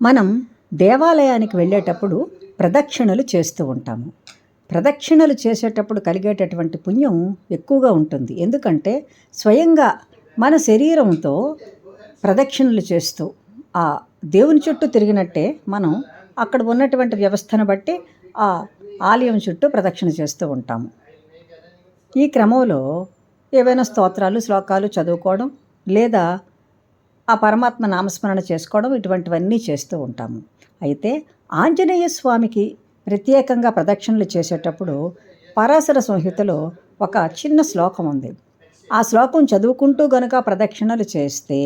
మనం దేవాలయానికి వెళ్ళేటప్పుడు ప్రదక్షిణలు చేస్తూ ఉంటాము. ప్రదక్షిణలు చేసేటప్పుడు కలిగేటటువంటి పుణ్యం ఎక్కువగా ఉంటుంది. ఎందుకంటే స్వయంగా మన శరీరంతో ప్రదక్షిణలు చేస్తూ ఆ దేవుని చుట్టూ తిరిగినట్టే మనం అక్కడ ఉన్నటువంటి వ్యవస్థను బట్టి ఆ ఆలయం చుట్టూ ప్రదక్షిణ చేస్తూ ఉంటాము. ఈ క్రమంలో ఏవైనా స్తోత్రాలు శ్లోకాలు చదువుకోవడం లేదా ఆ పరమాత్మ నామస్మరణ చేసుకోవడం ఇటువంటివన్నీ చేస్తూ ఉంటాము. అయితే ఆంజనేయ స్వామికి ప్రత్యేకంగా ప్రదక్షిణలు చేసేటప్పుడు పరాశర సంహితలో ఒక చిన్న శ్లోకం ఉంది. ఆ శ్లోకం చదువుకుంటూ గనుక ప్రదక్షిణలు చేస్తే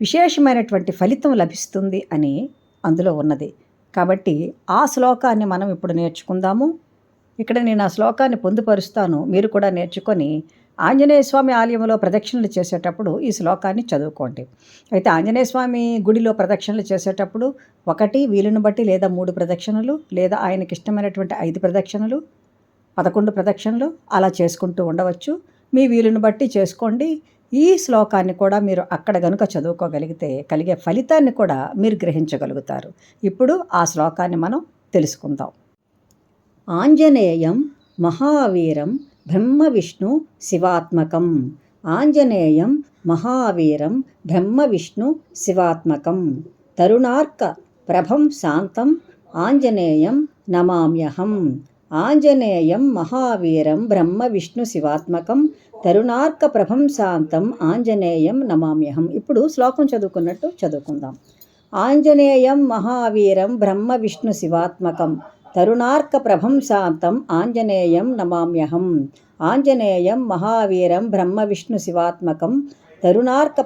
విశేషమైనటువంటి ఫలితం లభిస్తుంది అని అందులో ఉన్నది. కాబట్టి ఆ శ్లోకాన్ని మనం ఇప్పుడు నేర్చుకుందాము. ఇక్కడ నేను ఆ శ్లోకాన్ని పొందుపరుస్తాను. మీరు కూడా నేర్చుకొని ఆంజనేయ స్వామి ఆలయంలో ప్రదక్షిణలు చేసేటప్పుడు ఈ శ్లోకాన్ని చదువుకోండి. అయితే ఆంజనేయ స్వామి గుడిలో ప్రదక్షిణలు చేసేటప్పుడు ఒకటి వీలును బట్టి లేదా మూడు ప్రదక్షిణలు లేదా ఆయనకి ఇష్టమైనటువంటి ఐదు ప్రదక్షిణలు పదకొండు ప్రదక్షిణలు అలా చేసుకుంటూ ఉండవచ్చు. మీ వీలుని బట్టి చేసుకోండి. ఈ శ్లోకాన్ని కూడా మీరు అక్కడ గనుక చదువుకోగలిగితే కలిగే ఫలితాన్ని కూడా మీరు గ్రహించగలుగుతారు. ఇప్పుడు ఆ శ్లోకాన్ని మనం తెలుసుకుందాం. ఆంజనేయం మహావీరం బ్రహ్మ విష్ణు శివాత్మకం. ఆంజనేయం మహావీరం బ్రహ్మ విష్ణు శివాత్మకం. తరుణార్క ప్రభం శాంతం ఆంజనేయం నమామ్యహం. ఆంజనేయం మహావీరం బ్రహ్మ విష్ణు శివాత్మకం తరుణార్క ప్రభం శాంతం ఆంజనేయం నమామ్యహం. ఇప్పుడు శ్లోకం చదువుకున్నట్టు చదువుకుందాం. ఆంజనేయం మహావీరం బ్రహ్మ విష్ణు శివాత్మకం తరుణార్క ఆంజనేయం నమామ్యహం. ఆంజనేయం మహావీరం బ్రహ్మ విష్ణు శివాత్మకం. తరుణార్క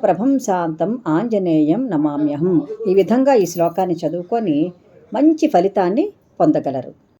ఆంజనేయం నమామ్యహం. ఈ విధంగా ఈ శ్లోకాన్ని చదువుకొని మంచి ఫలితాన్ని పొందగలరు.